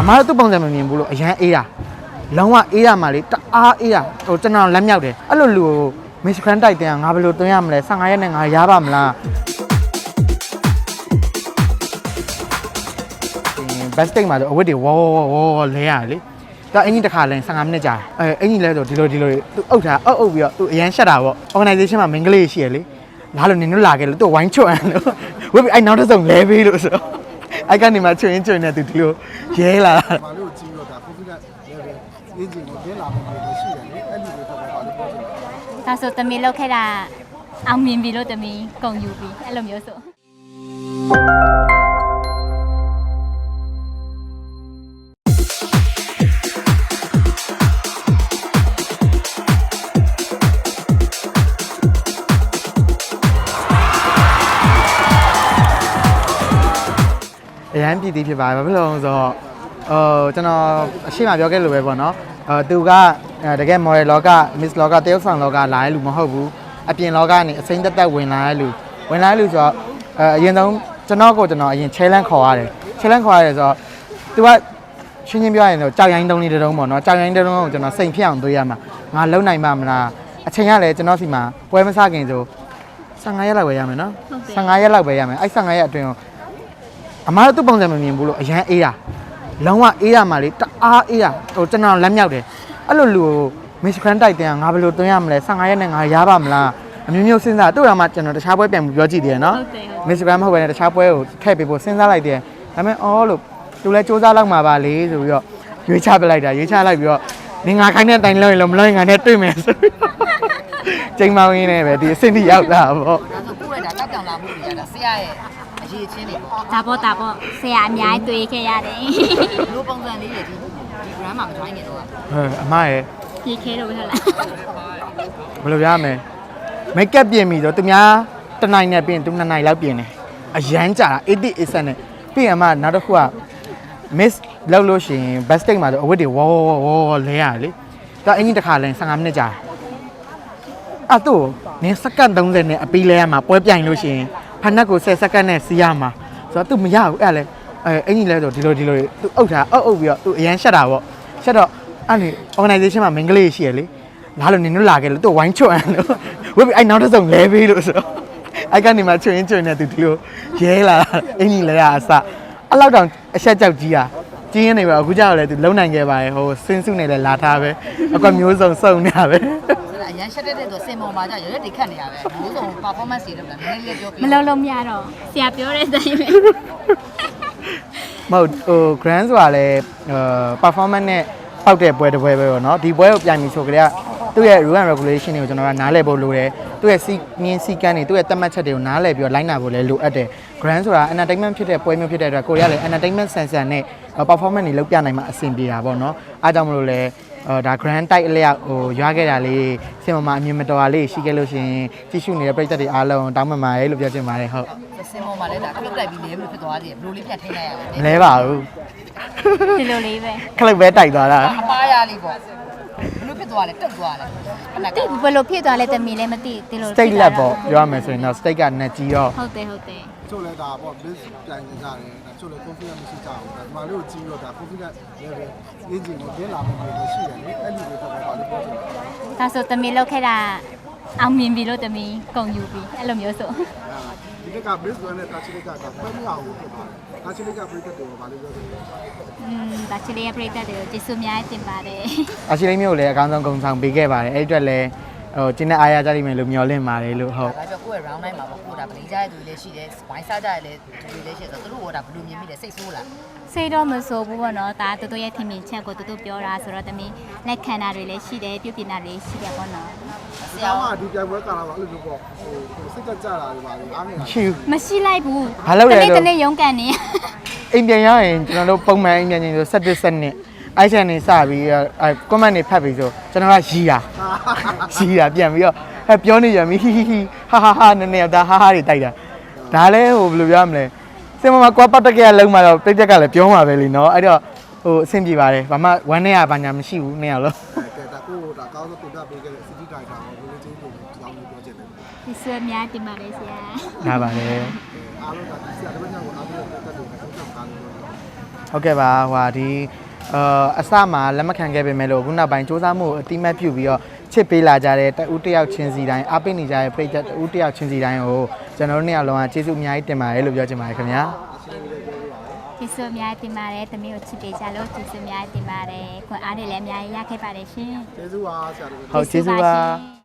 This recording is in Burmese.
အမားတို့သူ့ပုံစံမမြင်ဘူးလို့အရန်အေးတာလုံးဝအေးရမှာလေတအားအေးတာဟိုကျွန်တော်လက်မြောက်တယ်အဲ့လိုလူကိုမစ်ခရန်တိုက်တင်ကငါဘယ်လိုသွင်းရမလဲ15ရက်နဲ့ငါရပါမလားဘတ်စတိတ်မှာဆိုအဝတ်တွေဝေါ်ဝေါ်ဝေါ်ဝေါ်လဲရတယ်လေတော့အင်ကြီးတစ်ခါလဲ15မိနစ်ကြာအဲအင်ကြီးလဲဆိုဒီလိုဒီလိုသူအုပ်ထားအုပ်အုပ်ပြီးတော့သူအရန်ရှက်တာပေါ့ organization မှာ main ကလေးရှိရလေလားလို့နင်တို့လာခဲ့လို့သူဝိုင်းချွတ်အောင်လို့ဝတ်ပြီးအဲ့နောက်တစ်စုံလဲပေးလို့ဆို အဲ့ကနေမှချွတ်ရင်ချွတ်နေသူဒီလိုရဲလာတာဘာလို့ကြည့်လို့ဒါ confidence level ရင်းချင်ကိုတင်းလာမှုတွေရှိတယ်လေအဲ့ဒီတွေတော့ဘာလို့ပြောချင်လဲဒါဆိုတမီလောက်ခဲ့တာအောင်မြင်ပြီလို့တမီဂုံယူပြီအဲ့လိုမျိုးဆို အရန်ပြည်သေးဖြစ်ပါတယ်ဘာဖြစ်လို့လဲဆိုတော့ဟိုကျွန်တော်အရှိမပြောခဲ့လို့ပဲပေါ့နော်အဲသူကအဲတကယ် model လောက miss လောကတရုတ်ဆောင်လောကလာတဲ့လူမဟုတ်ဘူးအပြင်လောကနေအစိမ့်သက်သက်ဝင်လာတဲ့လူဝင်လာတဲ့လူဆိုတော့အဲအရင်ဆုံးကျွန်တော်ကိုကျွန်တော်အရင် challenge ခေါ်ရတယ် challenge ခေါ်ရတယ်ဆိုတော့သူကရှင်းရှင်းပြောရရင်တော့ကြောက်ရိုင်းတုံးလေးတစ်တုံးပေါ့နော်ကြောက်ရိုင်းတစ်တုံးကိုကျွန်တော်စိန်ဖြစ်အောင်သွေးရမှာငါလုံနိုင်မှာမလားအချိန်ကလည်းကျွန်တော်စီမှာပွဲမစခင်ဆို15ရက်လောက်ပဲရမယ်နော်15ရက်လောက်ပဲရမယ်အဲ့15ရက်အတွင်းကို အမားတို့သူ့ပုံစံမမြင်ဘူးလို့အရန်အေးတာလုံးဝအေးရမှာလေတအားအေးတာဟိုကျွန်တော်လက်မြောက်တယ်အဲ့လိုလူကိုမစ်ခရန်တိုက်တင်ကငါဘယ်လိုသွင်းရမလဲ15ရက်နဲ့ငါရပါမလားအမျိုးမျိုးစဉ်းစားသူ့ရမှာကျွန်တော်တခြားပွဲပြန်ပြီးပြောကြည့်တယ်နော်ဟုတ်တယ်ဟုတ်မစ်ခရန်မဟုတ်ဘဲနဲ့တခြားပွဲကိုထည့်ပေးဖို့စဉ်းစားလိုက်တယ်ဒါပေမဲ့အော်လို့သူလည်းစူးစမ်းလောက်မှာပါလေဆိုပြီးတော့ရွေးချပလိုက်တာရွေးချလိုက်ပြီးတော့နေငါခိုင်းတဲ့အတိုင်းလုံးရင်လုံးမလုံးရင်ငါနဲ့တွေ့မယ်ဆိုပြီးတော့ချိန်မောင်းရင်းနဲ့ပဲဒီအဆင့်ထိရောက်တာပေါ့ဒါဆိုကိုယ့်ရဲ့ဒါတောက်တောင်လာမှုတွေကဒါဆရာရဲ့အ ရေးချင်းတွေပေါ့ဒါပေါ့ဒါပေါ့ဆရာအများကြီးတွေ့ခဲ့ရတယ်ဘလို့ပုံစံလေးတွေဒီဒီ brand မှာမထွိုင်းနေတော့ဟဲ့အမရဲ့ဒီခဲတော့ဟုတ်လားဘယ်လိုပြရမလဲမိတ်ကပ်ပြင်ပြီဆိုသူများတစ်နိုင်နဲ့ပြင်သူနှစ်နိုင်လောက်ပြင်တယ်အရန်ကြာတာ80 80နဲ့ပြင်အမနောက်တစ်ခုက miss လောက်လို့ရှိရင် best state မှာဆိုအဝတ်တွေဝေါ်ဝေါ်ဝေါ်ဝေါ်လဲရတယ်လေတော့အင်ကြီးတစ်ခါလဲ15မိနစ်ကြာအဲ့တော့နင်းစက္ကန့်30နဲ့အပီးလဲရမှာပွဲပြိုင်လို့ရှိရင် ဖနက်ကို10စက္ကန့်နဲ့စီးရမှာဆိုတော့ तू မရဘူးအဲ့လေအဲအင်ကြီးလဲဆိုဒီလိုဒီလို तू အုပ်ထားအုပ်အုပ်ပြီးတော့ तू အရန်ရှက်တာပေါ့ရှက်တော့အဲ့လေ organization မှာ main ကလေးရှိရလေ လားလို့နင်တို့လာခဲ့လို့သူဝိုင်းချွတ်အောင်လို့ဝတ်ပြီးအဲ့နောက်တစ်စုံလဲပေးလို့ဆိုတော့အဲ့ကနေမှချွတ်ရင်ချွတ်နေသူဒီလိုရဲလာတာအင်ကြီးလဲရအစအဲ့လောက်တောင်အဆက်ကြောက်ကြီးอ่ะကြီးရင်နေပါအခုကြောက်လဲသူလုံနိုင်ခဲ့ပါတယ်ဟိုစင်းစုနေလဲလာထားပဲအကွက်မျိုးစုံစုံနေတာပဲ ဒါအ ရန်ရှက်တဲ့တဲ့ဆိုစင်ပေါ်မှာကြာရရက်တွေခတ်နေရပဲဘူးဆုံး performance တွေတော့နည်းနည်းလေးပြောပြမလုံးလုံးမရတော့ဆရာပြောတဲ့အတိုင်းပဲမဟုတ်ဟို grand ဆိုတာလဲဟို performance နဲ့ပောက်တဲ့ပွဲတစ်ပွဲပဲပေါ့နော်ဒီပွဲကိုပြိုင်ပြီဆိုကြတဲ့သူ့ရဲ့ rule and regulation တွေကိုကျွန်တော်ကနားလည်ဖို့လိုတယ်သူ့ရဲ့စီမင်းစီကန်းတွေသူ့ရဲ့တတ်မှတ်ချက်တွေကိုနားလည်ပြီးတော့လိုက်နာဖို့လည်းလိုအပ်တယ် grand ဆိုတာ entertainment ဖြစ်တဲ့ပွဲမျိုးဖြစ်တဲ့အတွက်ကိုရီးယားလည်း entertainment sensor နဲ့ performance တွေလုပ်ပြနိုင်မှာအဆင်ပြေတာပေါ့နော်အားကြောင့်မလို့လဲဟို ဒါ grand type အလျောက်ဟိုရွာခဲ့တာလေးစင်မမအမြင်မတော်တာလေးရှိခဲ့လို့ရှိရင်ကြည့်ရှုနေတဲ့ပရိသတ်တွေအားလုံးတောင်းပန်ပါတယ်လို့ပြောချင်ပါတယ်ဟုတ်စင်ပေါ်မှာလည်းဒါခလုတ်လိုက်ပြီးလဲလို့ဖြစ်သွားတယ်ဘလို့လေးဖြတ်ထိလိုက်ရတမယ်လဲပါဘူးဒီလိုလေးပဲခလုတ်ပဲတိုက်သွားတာအပါရလေးပေါ့ဘလို့ဖြစ်သွားလဲတက်သွားလဲခဏကတိဘယ်လိုဖြစ်သွားလဲတမီလည်းမသိဒီလို state level ပေါ့ပြောရမယ်ဆိုရင်တော့ state ကနဲ့ကြီးတော့ဟုတ်တယ်ဟုတ်တယ် ချို့လဲဒါပေါ့ miss ပြိုင်နေကြတယ်ဒါချို့လဲ confidence မရှိကြဘူးဒါဒီမှာလို့ကြည့်လို့ဒါ confidence level ရင်းချင်ကိုတင်းလာမှုတွေရှိတယ်လေအဲ့ဒီတွေတော့ဘာလို့ပြောချင်လဲဒါဆိုတမီလောက်ခဲ့တာအောင်မြင်ပြီလို့တမီဂုံယူပြီအဲ့လိုမျိုးဆိုဒီကက miss နဲ့တာချီလကကဖတ်မအောင်ဖြစ်သွားတယ်တာချီလကပြိတ္တတွေဘာလို့ပြောချင်လဲอืมဒါချီလေးရဲ့ပြိတ္တတွေကိုကျေးဇူးအများကြီးတင်ပါတယ် အရှိလိမ့်မျိုးကိုလည်းအကောင်းဆုံးဂုဏ်ဆောင်ပေးခဲ့ပါတယ်အဲ့ဒီအတွက်လည်း ဟိုကျင်းတဲ့အားရကြလိမ့်မယ်လို့မျှော်လင့်ပါတယ်လို့ဟုတ်ဒါကြောင့်ကိုယ့်ရဲ့ round တိုင်းမှာပေါ့ကိုဒါဗလီကြရဲ့သူတွေလည်းရှိတယ်ဝိုင်းစားကြရဲ့လည်းသူတွေလည်းရှိတယ်ဆိုတော့သူတို့ကဒါဘလို့မြင်မိတယ်စိတ်ဆိုးလားစိတ်တော့မဆိုးဘူးပေါ့နော်ဒါတူတူရဲ့ထင်မြင်ချက်ကိုတူတူပြောတာဆိုတော့တမီလက်ခံတာတွေလည်းရှိတယ်ပြုပြင်တာတွေရှိတယ်ပေါ့နော်ဆဆရာရာကကဒီပြိုင်ပွဲကာလာပါအဲ့လိုမျိုးပေါ့ဟိုစိတ်ကြကြတာတွေပါလေအားနေရှိဘူး မရှိလိုက်ဘူးဘာလုပ်လဲတနေ့လို့တနေ့ရုန်းကန်နေ အိမ်ပြန်ရရင်ကျွန်တော်တို့ပုံမှန်အိမ်ပြန်ချင်းဆို17 set နဲ့ အိုက်ချန်နေစပြီးအဲ comment တွေဖတ်ပြီးဆိုကျွန်တော်ကရီးတာရီးတာပြန်ပြီးတော့အဲပြောနေရမီဟီဟီဟီဟာဟာဟာနည်းနည်းဒါဟာဟာတွေတိုက်တာဒါလည်းဟိုဘယ်လိုပြောရမလဲစင်မမကွာပတ်တက်ကရလုံးမှာတော့တိတ်တက်ကလည်းပြောမှာပဲလीနော်အဲ့တော့ဟိုအဆင်ပြေပါတယ်ဘာမှဝမ်းနဲ့ရဘာညာမရှိဘူးနှစ်ယောက်လုံးကဲဒါကိုဒါကောင်းဆုံးတင်ပြပေးခဲ့တဲ့ city director ကိုဘယ်လိုချင်းကိုကြောင်းပြောချင်တယ်ဒီဆွေအများတင်ပါတယ်ဆရာဒါပါလေအားလုံးကဒီဆရာတပည့်ညောင်ကိုအားလုံးပြတ်တယ်ဆုံးဖြတ်ကားလို့ဟုတ်ကဲ့ပါဟွာဒီ အာအစမှာလက်မခံခဲ့ပေမဲ့လို့ခုနောက်ပိုင်းစူးစမ်းမှုကိုအတိမတ်ပြုပြီးတော့ချစ်ပေးလာကြတဲ့တဦးတစ်ယောက်ချင်းစီတိုင်းအားပေးနေကြတဲ့ပြည်သက်တဦးတစ်ယောက်ချင်းစီတိုင်းကိုကျွန်တော်တို့နှစ်ယောက်လုံးကကျေးဇူးအများကြီးတင်ပါတယ်လို့ပြောချင်ပါတယ်ခင်ဗျာကျေးဇူးအများကြီးတင်ပါတယ်သမီးကိုချစ်ပေးကြလို့ကျေးဇူးအများကြီးတင်ပါတယ်ခွန်အားတွေလည်းအများကြီးရခဲ့ပါတယ်ရှင်ကျေးဇူးပါဆရာတို့ဟုတ်ကျေးဇူးပါရှင်